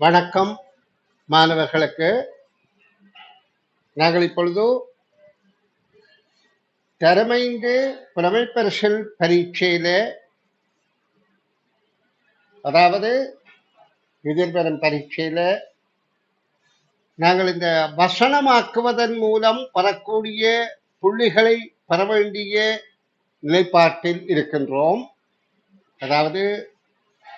வணக்கம் மாணவர்களுக்கு. நாங்கள் இப்பொழுது தரமைந்து புலமைப்பரிசல் பரீட்சையில அதாவது எதிர்வரும் பரீட்சையில நாங்கள் இந்த வசனமாக்குவதன் மூலம் பெறக்கூடிய புள்ளிகளை பெற வேண்டிய நிலைப்பாட்டில் இருக்கின்றோம். அதாவது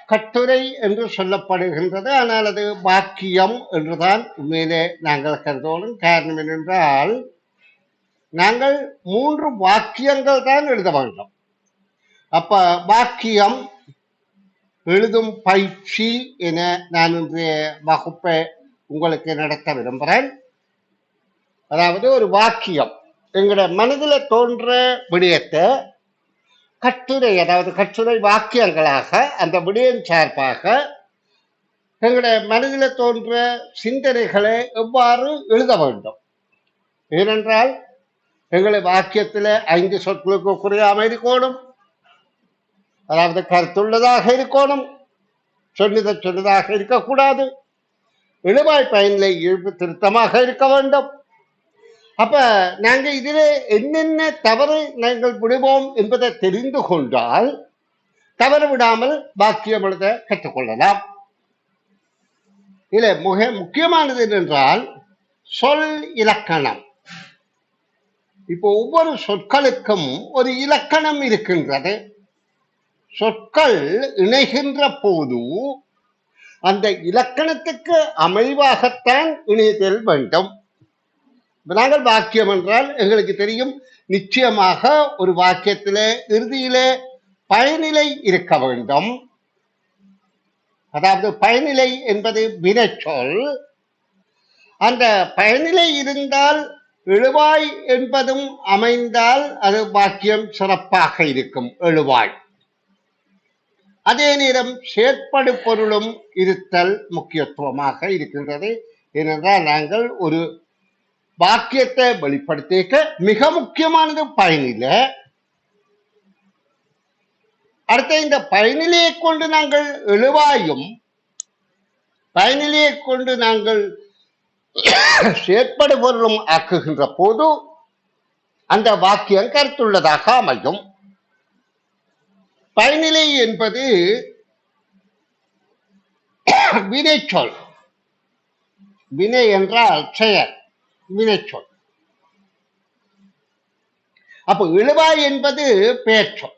கட்டுரை என்று சொல்லப்படுகின்றது. ஆனால் அது வாக்கியம் என்றுதான் உண்மையிலே நாங்கள் கருதோடும் காரணம் என்னென்றால் நாங்கள் மூன்று வாக்கியங்கள் தான் எழுத வேண்டும். அப்ப வாக்கியம் எழுதும் பயிற்சி என நான் இன்றைய வகுப்பை உங்களுக்கு நடத்த விரும்புகிறேன். அதாவது ஒரு வாக்கியம். எங்களோட மனதில் தோன்ற விடயத்தை கட்டுரை அதாவது கட்டுரை வாக்கியங்களாக அந்த விடயம் சார்பாக எங்களுடைய மனதில் தோன்ற சிந்தனைகளை எவ்வாறு எழுத வேண்டும்? ஏனென்றால் எங்களை வாக்கியத்தில் ஐந்து சொற்களுக்கு குறையாம இருக்கணும் அதாவது கருத்துள்ளதாக இருக்கணும். சொன்னதை சொன்னதாக இருக்கக்கூடாது. இழுவாய் பயனில் இழுப்பு திருத்தமாக இருக்க வேண்டும். அப்ப நாங்கள் இதில் என்னென்ன தவறு நாங்கள் விடுவோம் என்பதை தெரிந்து கொண்டால் தவறு விடாமல் வாக்கியம் எழுத கற்றுக்கொள்ளலாம். இல்லை மிக முக்கியமானது என்னென்றால் சொல் இலக்கணம். இப்போ ஒவ்வொரு சொற்களுக்கும் ஒரு இலக்கணம் இருக்கின்றது. சொற்கள் இணைகின்ற போது அந்த இலக்கணத்துக்கு அமைவாகத்தான் இணைதல் வேண்டும். நாங்கள் வாக்கியம் என்றால் எங்களுக்கு தெரியும் நிச்சயமாக ஒரு வாக்கியத்திலே இறுதியிலே பயனிலை இருக்க வேண்டும். அதாவது பயனிலை என்பது வினைச்சொல். அந்த பயனிலை இருந்தால் எழுவாய் என்பதும் அமைந்தால் அது வாக்கியம் சிறப்பாக இருக்கும் எழுவாய். அதே நேரம் செயற்படு பொருளும் இருத்தல் முக்கியத்துவமாக இருக்கின்றது. ஏனென்றால் நாங்கள் ஒரு வாக்கியத்தை வெளிப்படுத்திக்க மிக முக்கியமானது பயனில. அடுத்த இந்த பயனிலையை கொண்டு நாங்கள் எழுவாயும் பயனிலையை கொண்டு நாங்கள் செயற்படுபொருளும் ஆக்குகின்ற போது அந்த வாக்கியம் கருத்துள்ளதாக அமையும். பயனிலை என்பது வினைச்சொல். வினை என்றால் செயல். வினைச்சொல் அப்ப இழுவாய் என்பது பெயர்ச்சொல்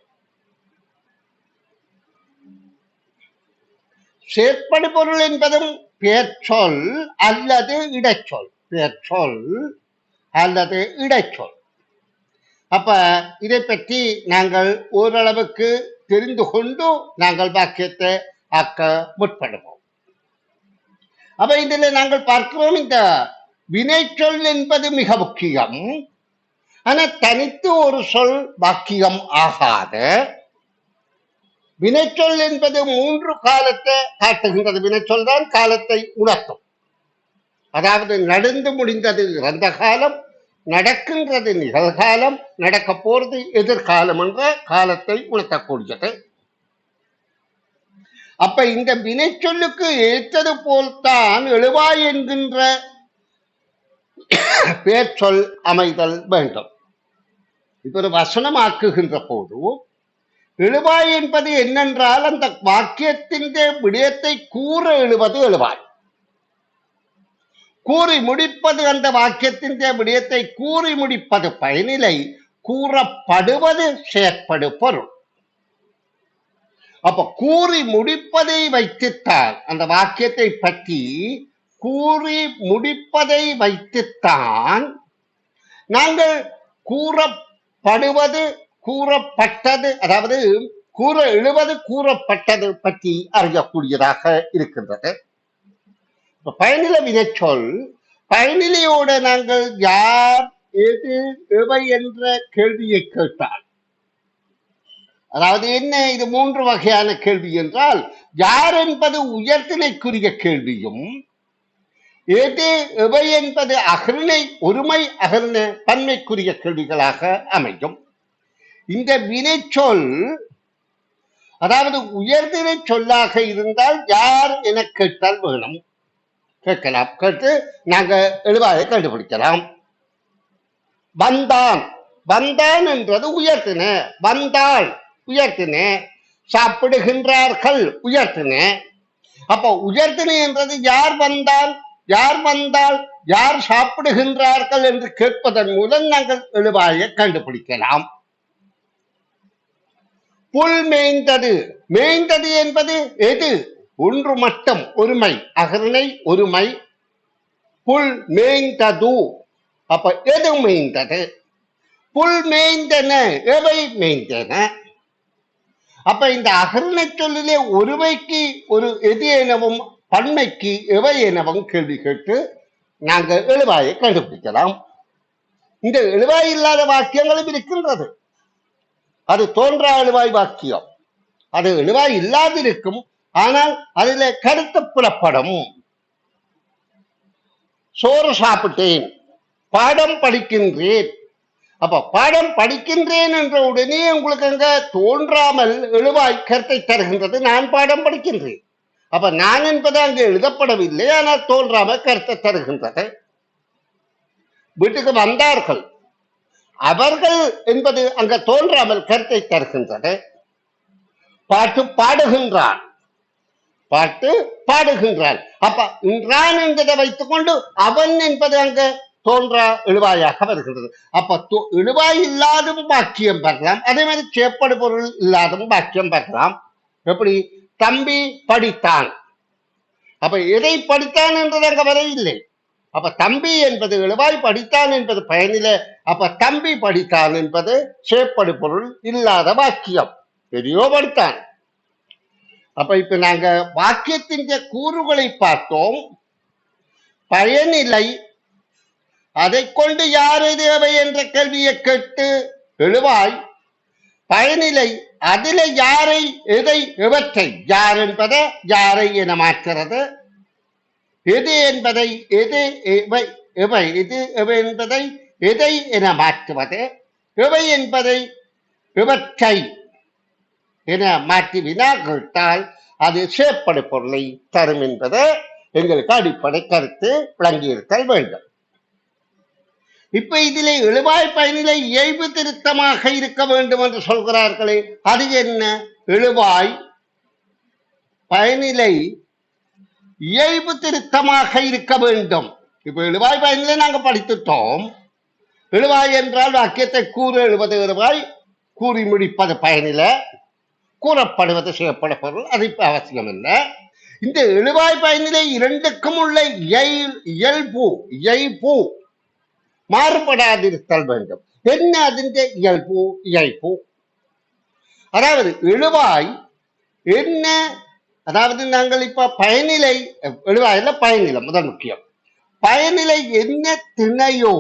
செயற்படு பொருள் என்பதும் பெயர்ச்சொல் அல்லது இடைச்சொல். பெயர்ச்சொல் அல்லது இடைச்சொல். அப்ப இதை பற்றி நாங்கள் ஓரளவுக்கு தெரிந்து கொண்டு நாங்கள் வாக்கியத்தை ஆக்க முற்படுவோம். அப்ப இதில் நாங்கள் பார்க்கிறோம் இந்த வினைச்சொல் என்பது மிக முக்கியம். ஆனா தனித்து ஒரு சொல் வாக்கியம் ஆகாத. வினைச்சொல் என்பது மூன்று காலத்தை காட்டுகின்றது. வினைச்சொல் தான் காலத்தை உணர்த்தும். அதாவது நடந்து முடிந்தது இறந்த காலம் நடக்கின்றது நிகழ்காலம் நடக்க போறது எதிர்காலம் என்ற காலத்தை உணர்த்தக்கூடியது. அப்ப இந்த வினைச்சொல்லுக்கு ஏற்றது போல்தான் எழுவாய் என்கின்ற பேர்ச்சொல் அமைதல் வேண்டும். இப்ப ஒரு வசனமாக்குகின்ற போது எழுவாய் என்பது என்னென்றால் அந்த வாக்கியத்தின் விடயத்தை கூற எழுவது எழுவாய். கூறி முடிப்பது அந்த வாக்கியத்தின் விடயத்தை கூறி முடிப்பது பயனிலை கூறப்படுவது செயற்படு பொருள். அப்ப கூறி முடிப்பதை வைத்துத்தான் அந்த வாக்கியத்தை பற்றி கூறி முடிப்பதை வைத்துத்தான் நாங்கள் கூறப்படுவது கூறப்பட்டது அதாவது கூற எழுவது கூறப்பட்டது பற்றி அறியக்கூடியதாக இருக்கின்றது. பயனில வினைச்சொல் பயனிலையோட நாங்கள் யார் எது எவை என்ற கேள்வியை கேட்டால் அதாவது என்ன இது மூன்று வகையான கேள்வி என்றால் யார் என்பது உயர்த்தினைக்குரிய கேள்வியும் எது எவை என்பது அகர்ணை ஒருமை அகர்ண தன்மைக்குரிய கேள்விகளாக அமையும். இந்த வினைச்சொல் அதாவது உயர்தினை சொல்லாக இருந்தால் யார் என கேட்டால் வேணும். கேட்கலாம். கேட்டு நாங்க எழுவாயை கண்டுபிடிக்கலாம். வந்தான். வந்தான் என்றது உயர்த்தின வந்தாள் உயர்த்தின சாப்பிடுகின்றார்கள் உயர்த்தின அப்போ உயர்த்தின என்றது யார் வந்தால்? யார் வந்தால் யார் சாப்பிடுகின்றார்கள் என்று கேட்பதன் மூலம் நாங்கள் எழுவாயை கண்டுபிடிக்கலாம். புல் மேய்ந்தது. மேய்ந்தது என்பது எது? ஒன்று மட்டும் ஒருமை. அகர்ணை ஒருமை. புல் மேய்ந்தது. அப்ப எது மேய்ந்தது? புல் மேய்ந்தன எவை மேய்ந்தன? அப்ப இந்த அகரணை சொல்லிலே ஒருமைக்கு ஒரு எது எனவும் பன்மைக்கு எவை எனவும் கேள்வி கேட்டு நாங்கள் எழுவாயை கண்டுபிடிக்கலாம். இந்த எழுவாய் இல்லாத வாக்கியங்களும் இருக்கின்றது. அது தோன்றா எழுவாய் வாக்கியம். அது எழுவாய் இல்லாதிருக்கும் ஆனால் அதில் கருத்து புலப்படும். சோறு சாப்பிட்டேன் பாடம் படிக்கின்றேன். அப்ப பாடம் படிக்கின்றேன் என்ற உடனே உங்களுக்கு அங்க தோன்றாமல் எழுவாய் கருத்தை தருகின்றது. நான் பாடம் படிக்கின்றேன். அப்ப நான் என்பது அங்கு எழுதப்படவில்லை ஆனால் தோன்றாமல் கருத்தை தருகின்றது. வீட்டுக்கு வந்தார்கள். அவர்கள் என்பது அங்க தோன்றாமல் கருத்தை தருகின்றது. பாட்டு பாடுகின்றான். பாட்டு பாடுகின்றான். அப்ப இன்றான் என்பதை வைத்துக் கொண்டு அவன் என்பது அங்க தோன்றா இழுவாயாக வருகின்றது. அப்ப இழுவாய் இல்லாதும் வாக்கியம் பெறலாம். அதே மாதிரி சேப்படு பொருள் இல்லாதும் வாக்கியம் பெறலாம். எப்படி? தம்பி படித்தான். அப்ப எதை படித்தான் என்றது அங்க வரையில்லை அப்ப தம்பி என்பது இழுவாய் படித்தான் என்பது பயனில. அப்ப தம்பி படித்தான் என்பது சேப்படு பொருள் இல்லாத வாக்கியம். பெரியோ படித்தான். அப்ப இப்ப நாங்க வாக்கியத்தின் கூறுகளை பார்த்தோம். பயனிலை அதை கொண்டு யார் தேவை என்ற கேள்வியை கேட்டு எழுவாய் பயனிலை அதில யாரை எதை எவற்றை? யார் என்பதை யாரை என மாற்றுறது எது என்பதை எது எவை எவை? இது எவை என்பதை எதை என மாற்றுவது. எவை என்பதை இவற்றை என மாற்றி வினா கேட்டால் அது சேப்படு பொருளை தரும் என்பது எங்களுக்கு அடிப்படை கருத்து விளங்கியிருத்தல் வேண்டும். இப்ப இதிலே எழுவாய் பயனிலை இயல்பு திருத்தமாக இருக்க வேண்டும் என்று சொல்கிறார்களே. அது என்ன? எழுவாய் பயனிலை இயல்பு திருத்தமாக இருக்க வேண்டும். இப்ப எழுவாய் பயனிலை நாங்கள் படித்துட்டோம். எழுவாய் என்றால் வாக்கியத்தை கூறு எழுவது எழுவாய் கூறி முடிப்பது பயனில கூறப்படுவது செய்யப்பட பொருள் அது இப்ப அவசியம் இல்லை இந்த எழுவாய் பயனிலை இரண்டுக்கும் உள்ள இயல்- இயல்பு இயல்பு மாறுபடாதிருத்தல் வேண்டும். என்ன அதிന്റെ இயல்பு? இயல்பு. அதாவது இழுவாய் என்ன அதாவது நாங்கள் இப்ப பயனிலை எழுவாயில பயனிலை முதல் முக்கியம். பயனிலை என்ன திணையோ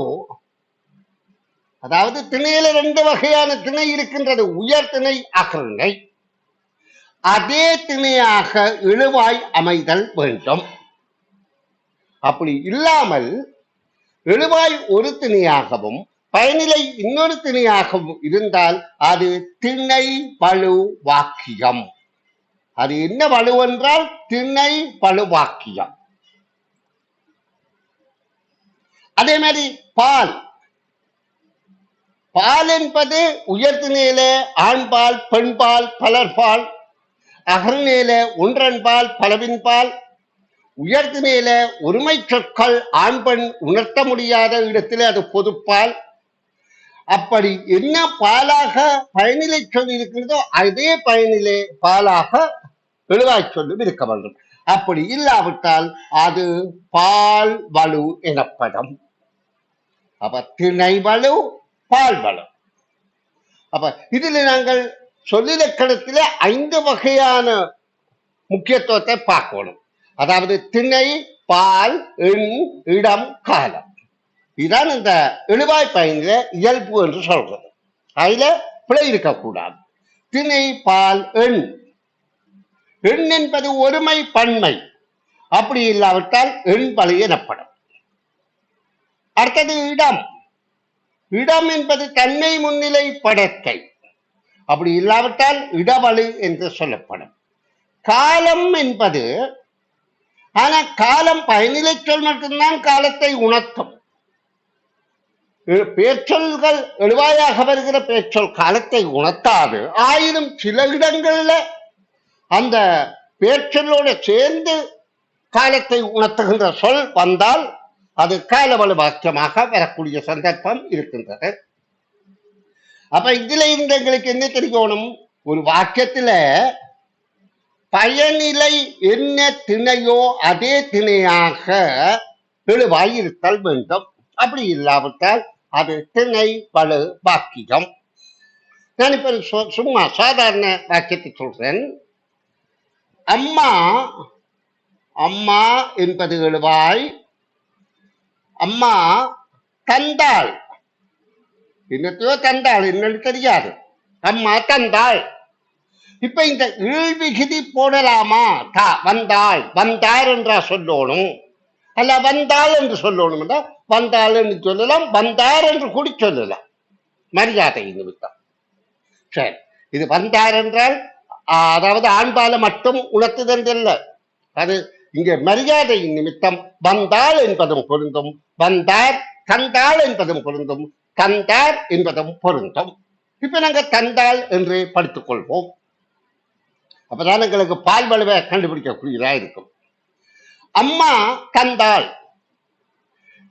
அதாவது திணையில ரெண்டு வகையான திணை இருக்கின்றது உயர் திணை அகநிலை அதே திணையாக இழுவாய் அமைதல் வேண்டும். அப்படி இல்லாமல் எழுவாய் ஒரு திணையாகவும் பயனிலை இன்னொரு திணையாகவும் இருந்தால் அது திணை பழு வாக்கியம். அது என்ன வலு என்றால் திணை பழு வாக்கியம். அதே மாதிரி பால். பால் என்பது உயர்த்தினையில ஆண்பால் பெண்பால் பலர்பால் அகர்நேல ஒன்றன்பால் பலவின்பால் உயர்த்தினையில ஒருமை சொற்கள் ஆண் பெண் உணர்த்த முடியாத இடத்திலே அது பொதுப்பால். அப்படி என்ன பாலாக பயனிலை சொல் இருக்கிறதோ அதே பயனிலே பாலாக எழுவாய் சொல்லும் இருக்க வேண்டும். அப்படி இல்லாவிட்டால் அது பால் வலு எனப்படும். அப்ப திணை வலு பால் வலு. அப்ப இதில் நாங்கள் சொல்லிலக்கணத்திலே ஐந்து வகையான முக்கியத்துவத்தை பார்க்கணும். அதாவது திணை பால் எண் இடம் காலம். இதுதான் இந்த எழுவாய் பயனில இயல்பு என்று சொல்றது. அதுல பிழை இருக்கக்கூடாது. திணை பால் எண். எண் என்பது ஒருமை பன்மை. அப்படி இல்லாவிட்டால் எண் பழி எனப்படும். அடுத்தது இடம். இடம் என்பது தன்னை முன்னிலை படத்தை அப்படி இல்லாவிட்டால் இடவழு என்று சொல்லப்படும். காலம் என்பது ஆனா காலம் பயனிலை சொல் மட்டும்தான் காலத்தை உணர்த்தும். பேச்சொல்கள் எழுவாயாக வருகிற பேச்சொல் காலத்தை உணர்த்தாது. ஆயினும் சில இடங்கள்ல அந்த பேச்சொல்லோட சேர்ந்து காலத்தை உணர்த்துகின்ற சொல் வந்தால் அது காலவள வாக்கியமாக வரக்கூடிய சந்தர்ப்பம் இருக்கின்றது. அப்ப இதுல இருந்து எங்களுக்கு என்ன தெரியணும் ஒரு வாக்கியத்துல பயனிலை என்ன திணையோ அதே திணையாக எழுவாய் இருத்தல் வேண்டும். அப்படி இல்லாவிட்டால் அது திணை பழு வாக்கியம். நான் இப்ப சும்மா சாதாரண வாக்கியத்தை சொல்றேன். அம்மா அம்மா என்பது எழுவாய். அம்மா தந்தாள். என்னத்தையோ தந்தாள் என்னன்னு தெரியாது. அம்மா தந்தாள். இப்ப இந்த ஈழ் போடலாமா? தா வந்தாள். வந்தார் என்றா சொல்லணும். அல்ல வந்தாள் என்று சொல்லணும் வந்தாள் என்று சொல்லலாம் வந்தார் என்று கூடி சொல்லலாம். மரியாதை நிமித்தம் சரி இது வந்தார் என்றால் அதாவது ஆண்பால மட்டும் உணர்த்துதல் அது இங்கே மரியாதை நிமித்தம் வந்தாள் என்பதும் பொருந்தும் வந்தார் தந்தாள் என்பதும் பொருந்தும் தந்தார் என்பதும் பொருந்தும். இப்ப நாங்கள் தந்தாள் என்று படித்துக் கொள்வோம். அப்பதான் எங்களுக்கு பால் வலுவை கண்டுபிடிக்கக்கூடியதா இருக்கும். அம்மா கந்தாள்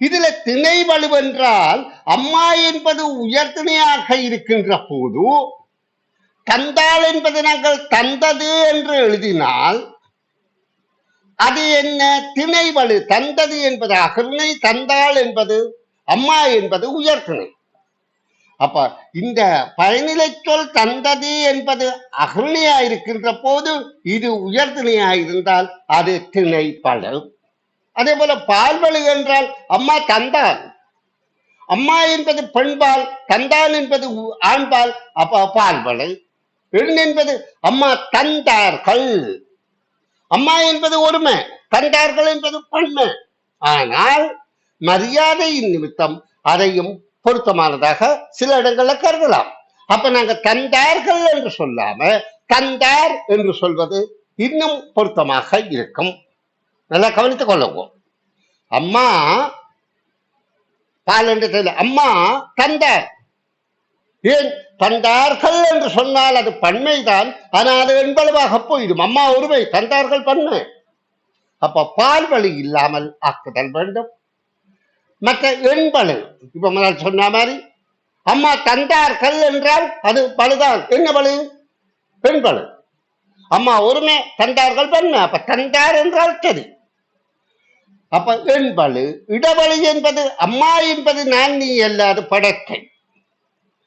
இதுல திணை வலுவென்றால் அம்மா என்பது உயர்திணையாக இருக்கின்ற போது தந்தாள் என்பது நாங்கள் தந்தது என்று எழுதினால் அது என்ன? திணை வலு தந்தது என்பது அகர்ணை தந்தாள் என்பது அம்மா என்பது உயர்திணை. அப்ப இந்த பயனிலை சொல் தந்தது என்பது அகர்ணியா இருக்கின்ற போது இது உயர்திணையா இருந்தால் அது திணை பழு அதே போல பால்வழி என்றால் அம்மா தந்தார் அம்மா என்பது பெண்பால் தந்தான் என்பது ஆண்பால் அப்ப பால்வளை பெண் என்பது அம்மா தந்தார்கள். அம்மா என்பது ஒருமை தந்தார்கள் என்பது பன்மை ஆனால் மரியாதையின் நிமித்தம் அதையும் பொருத்தமானதாக சில இடங்கள்ல கருதலாம். அப்ப நாங்க தந்தார்கள் என்று சொல்லாம தந்தார் என்று சொல்வது இன்னும் பொருத்தமாக இருக்கும். நல்லா கவனித்துக் கொள்ளுவோம் அம்மா பால் என்று தெரியல. அம்மா தந்தார். ஏன்? தந்தார்கள் என்று சொன்னால் அது பண்மைதான் ஆனால் அது என்பளவாக போயிடும். அம்மா உரிமை தந்தார்கள் பண்மை அப்ப பால் வழி இல்லாமல் ஆக்குதல் வேண்டும். மற்ற எண்பழு இப்ப முதல் சொன்ன மாதிரி அம்மா தந்தார்கள் என்றால் அது பழுதான். என்ன பழு? பெண்பழு. அம்மா ஒருமை தந்தார்கள் பெண்மை அப்ப தந்தார் என்றால் சரி. அப்ப எண்பழு இடவழி என்பது அம்மா என்பது நான் நீ அல்லாத படத்தை.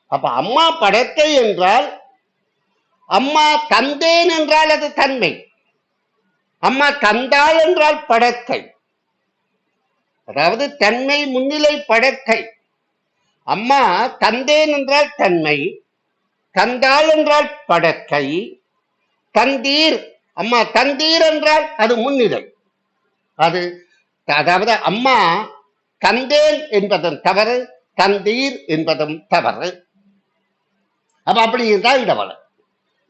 அப்ப அம்மா படத்தை என்றால் அம்மா தந்தேன் என்றால் அது தன்மை. அம்மா தந்தாள் என்றால் படத்தை. அதாவது தன்மை முன்னிலை படத்தை அம்மா தந்தேன் என்றால் தன்மை தந்தாள் என்றால் படத்தை தந்தீர் அம்மா தந்தீர் என்றால் அது முன்னிலை. அது அதாவது அம்மா தந்தேன் என்பதும் தவறு தந்தீர் என்பதும் தவறு. அப்ப அப்படி இருந்தால் இடவளம்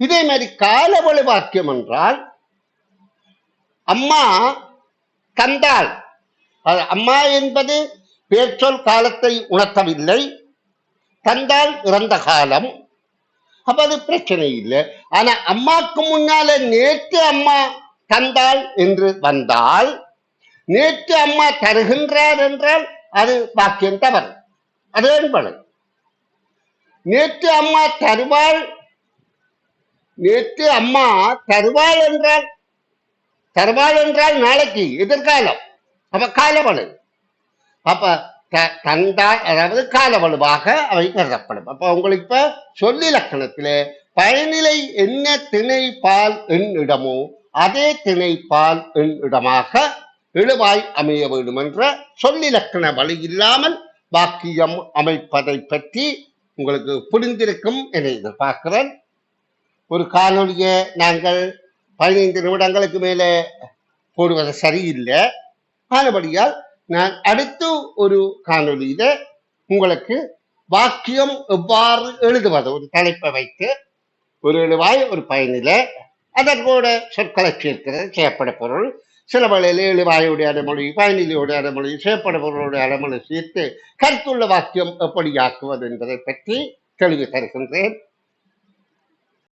இதே மாதிரி காலவழி வாக்கியம் என்றால் அம்மா தந்தாள் அம்மா என்பது பேச்சொல் காலத்தை உணர்த்தவில்லை. தந்தால் இறந்த காலம். அப்ப அது பிரச்சனை இல்லை. ஆனா அம்மாக்கு முன்னால நேற்று அம்மா தந்தாள் என்று வந்தால் நேற்று அம்மா தருகின்றார் என்றால் அது வாக்கியம் தவறு. அது என்பது நேற்று அம்மா தருவாள் நேற்று அம்மா தருவாள் என்றால் தருவாள் என்றால் நாளைக்கு எதிர்காலம். அப்ப காலவளு அப்ப த- தந்தா அதாவது காலவலுவாக அவை கருதப்படும். அப்ப உங்களுக்கு இப்ப சொல்லிலக்கணத்திலே பயனிலை என்ன திணை பால் எண் இடமோ அதே திணை பால் எண் இடமாக அமைய வேண்டும் என்ற சொல்லிலக்கண வழி இல்லாமல் வாக்கியம் அமைப்பதை பற்றி உங்களுக்கு புரிந்திருக்கும் என எதிர்பார்க்கிறேன். ஒரு காணொலியை நாங்கள் பதினைந்து நிமிடங்களுக்கு மேலே போடுவது சரியில்லை. ஆனபடியால் நான் அடுத்து ஒரு காணொலியில உங்களுக்கு வாக்கியம் எவ்வாறு எழுதுவது? ஒரு தலைப்பை வைத்து ஒரு எழுவாய் ஒரு பயனில. அதற்கூட சொற்களை சேர்க்கிறது செய்யப்பட பொருள். சில வேளையில் எழுவாயுடைய அடைமொழி பயனிலையுடைய அடைமொழி சேப்படவர்களுடைய அடைமொழி சேர்த்து கருத்துள்ள வாக்கியம் எப்படி ஆக்குவது என்பதை பற்றி தெளிவு தருகின்றேன்.